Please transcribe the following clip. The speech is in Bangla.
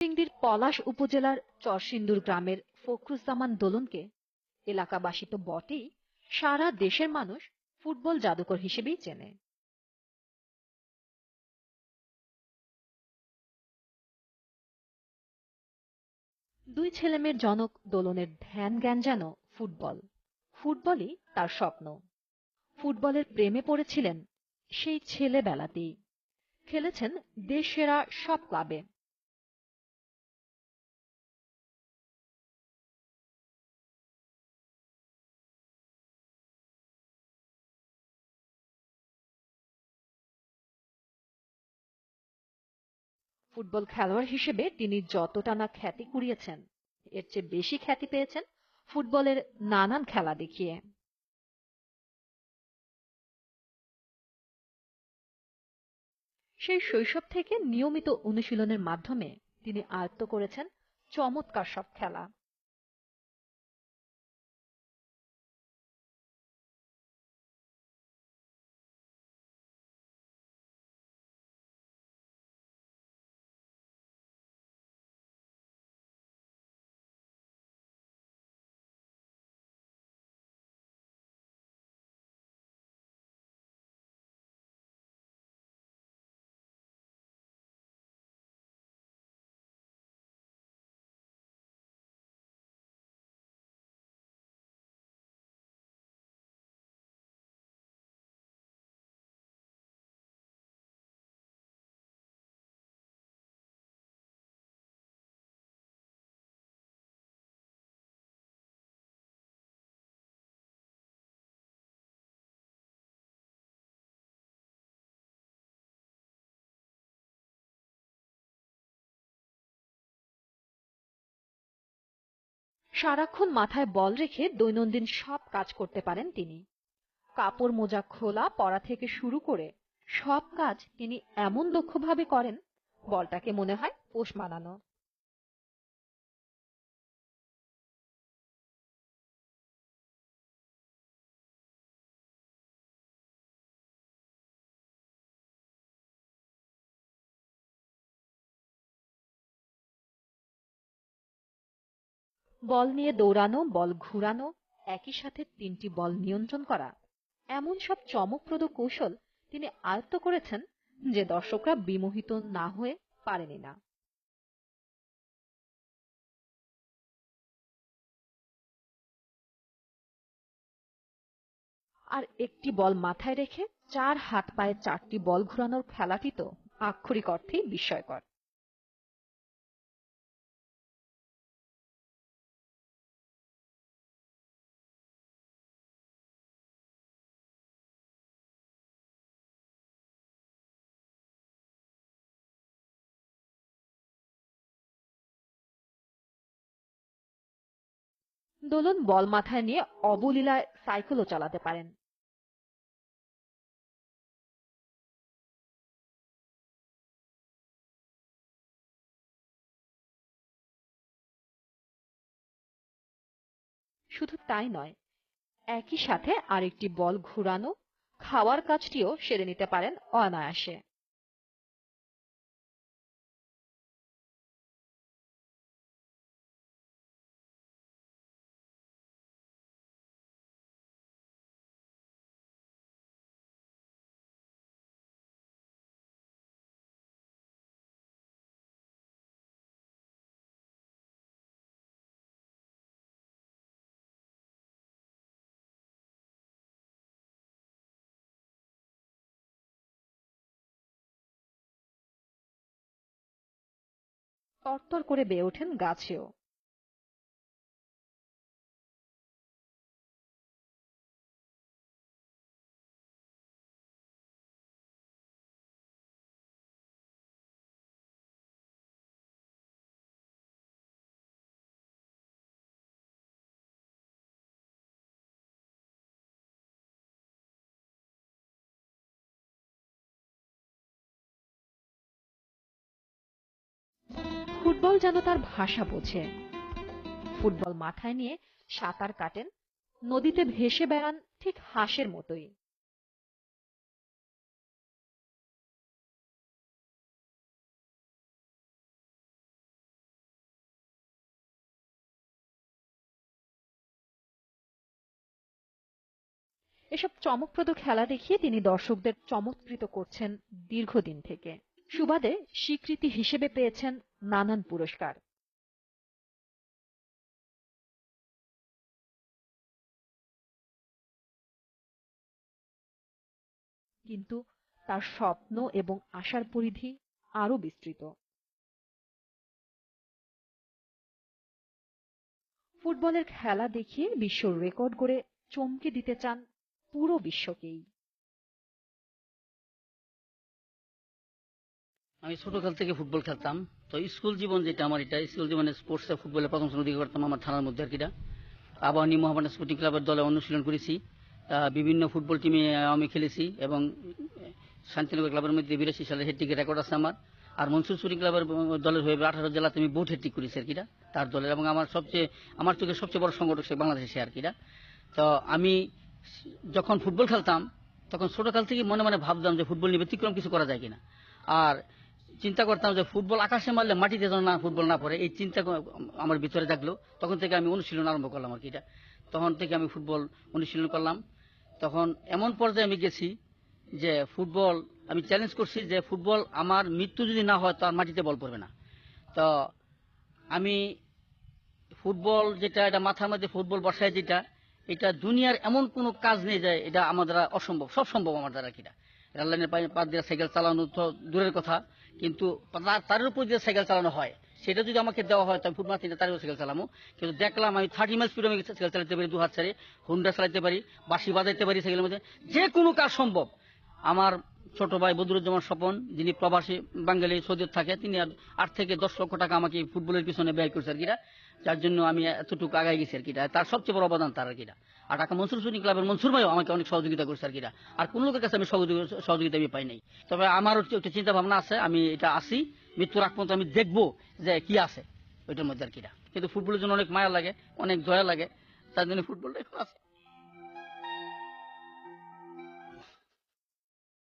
নরসিংদীর পলাশ উপজেলার চরসিন্দুর গ্রামের ফখরুজ্জামান দোলনকে এলাকাবাসী তো বটেই, সারা দেশের মানুষ ফুটবল জাদুকর হিসেবেই চেনে। দুই ছেলেমেয়ের জনক দোলনের ধ্যান জ্ঞান যেন ফুটবল। ফুটবলই তার স্বপ্ন। ফুটবলের প্রেমে পড়েছিলেন সেই ছেলেবেলাতেই। খেলেছেন দেশ সেরা সব ক্লাবে। ফুটবল খেলোয়াড় হিসেবে তিনি যতটা না খ্যাতি কুড়িয়েছেন, এর চেয়ে বেশি খ্যাতি পেয়েছেন ফুটবলের নানান খেলা দেখিয়ে। সেই শৈশব থেকে নিয়মিত অনুশীলনের মাধ্যমে তিনি আয়ত্ত করেছেন চমৎকার সব খেলা। সারাক্ষণ মাথায় বল রেখে দৈনন্দিন সব কাজ করতে পারেন তিনি। কাপড় মোজা খোলা, পড়া থেকে শুরু করে সব কাজ তিনি এমন দক্ষভাবে করেন, বলটাকে মনে হয় পোষ মানানো। বল নিয়ে দৌড়ানো, বল ঘুরানো, একই সাথে তিনটি বল নিয়ন্ত্রণ করা। এমন সব চমকপ্রদ কৌশল তিনি আয়ত্ত করেছেন যে দর্শকরা বিমোহিত না হয়ে পারেনি না। আর একটি বল মাথায় রেখে চার হাত পায়ে চারটি বল ঘুরানোর খেলাটি তো আক্ষরিক অর্থেই বিস্ময়কর। দোলন বল মাথায় নিয়ে অবলীলায় সাইকেলও চালাতে পারেন। শুধু তাই নয়, একই সাথে আরেকটি বল ঘুরানো, খাওয়ার কাজটিও সেরে নিতে পারেন অনায়াসে। তরতর করে বেয়ে ওঠেন গাছেও। ফুটবল যেন তার ভাষা বোঝে। ফুটবল মাথায় নিয়ে সাঁতার কাটেন, নদীতে ভেসে বেড়ান ঠিক হাঁসের মতোই। এসব চমকপ্রদ খেলা দেখিয়ে তিনি দর্শকদের চমৎকৃত করছেন দীর্ঘদিন থেকে। সুবাদে স্বীকৃতি হিসেবে পেয়েছেন নানান পুরস্কার। কিন্তু তার স্বপ্ন এবং আশার পরিধি আরও বিস্তৃত। ফুটবলের খেলা দেখিয়ে বিশ্ব রেকর্ড করে চমকে দিতে চান পুরো বিশ্বকেই। আমি ছোটকাল থেকে ফুটবল খেলতাম। তো স্কুল জীবন যেটা আমার, এটা স্কুল জীবনে স্পোর্টসে ফুটবলে প্রথম শ্রেণি অধিকার করতাম আমার থানার মধ্যে আর কিটা আবাহনী মোহামেডান স্পোর্টিং ক্লাবের দলে অনুশীলন করেছি। বিভিন্ন ফুটবল টিমে আমি খেলেছি এবং শান্তিনগর ক্লাবের মধ্যে বিরাশি সালে হেডটিকের রেকর্ড আছে আমার। আর মনসুর স্পোর্টিং ক্লাবের দলের হয়ে আঠারো জেলাতে আমি বহুত হেডটিক করেছি আর কিটা তার দলের। এবং আমার সবচেয়ে, আমার চোখে সবচেয়ে বড় সংগঠক সে বাংলাদেশে আর কিটা তো আমি যখন ফুটবল খেলতাম, তখন ছোটকাল থেকে মনে মনে ভাবতাম যে ফুটবল নিয়ে ব্যতিক্রম কিছু করা যায় কিনা। আর চিন্তা করতাম যে ফুটবল আকাশে মারলে মাটিতে যেন না ফুটবল না পড়ে, এই চিন্তা আমার ভিতরে থাকল তখন থেকে আমি অনুশীলন আরম্ভ করলাম আর কি এটা। তখন থেকে আমি ফুটবল অনুশীলন করলাম। তখন এমন পর্যায়ে আমি গেছি যে ফুটবল, আমি চ্যালেঞ্জ করছি যে ফুটবল আমার মৃত্যু যদি না হয় তো আর মাটিতে বল পড়বে না। তো আমি ফুটবল যেটা, এটা মাথার মধ্যে ফুটবল বসায় যেটা, এটা দুনিয়ার এমন কোনো কাজ নেই যে এটা আমার দ্বারা অসম্ভব, সব সম্ভব আমার দ্বারা কিনা রেল লাইনের পাশ দিয়ে সাইকেল চালানো তো দূরের কথা। কিন্তু তার- উপর যে সাইকেল চালানো হয়, সেটা যদি আমাকে দেওয়া হয় তো আমি ফুটবল তিনটা তারও সাইকেল চালামো। কিন্তু দেখলাম আমি থার্টি মাইল স্পিডে আমি সাইকেল চালাতে পারি দু হাত ছেড়ে হুন্ডা চালাতে পারি বাঁশি বাজাইতে পারি সাইকেলের মধ্যে। যে কোনো কাজ সম্ভব। আমার ছোট ভাই বদরুজ্জামান স্বপন, যিনি প্রবাসী বাঙালি, সৌদি থাকে, তিনি আট থেকে দশ লক্ষ টাকা আমাকে ফুটবলের পিছনে ব্যয় করছে আর কিনা যার জন্য আমি এতটুকু আগাই গেছি আর কিনা তার সবচেয়ে বড় অবদান তার আর কিনা আর ঢাকা মনসুর সুনি ক্লাবের মনসুর ভাইও আমাকে অনেক সহযোগিতা করছে আর কিনা আর কোন লোকের কাছে আমি সহযোগিতা আমি পাই নাই। তবে আমার একটা চিন্তা ভাবনা আছে, আমি এটা আসি, মৃত্যুর আগ পর্যন্ত আমি দেখব যে কি আছে ওইটার মধ্যে আর কিনা কিন্তু ফুটবলের জন্য অনেক মায়া লাগে, অনেক দয়া লাগে, তার জন্য ফুটবলটা এখন আছে।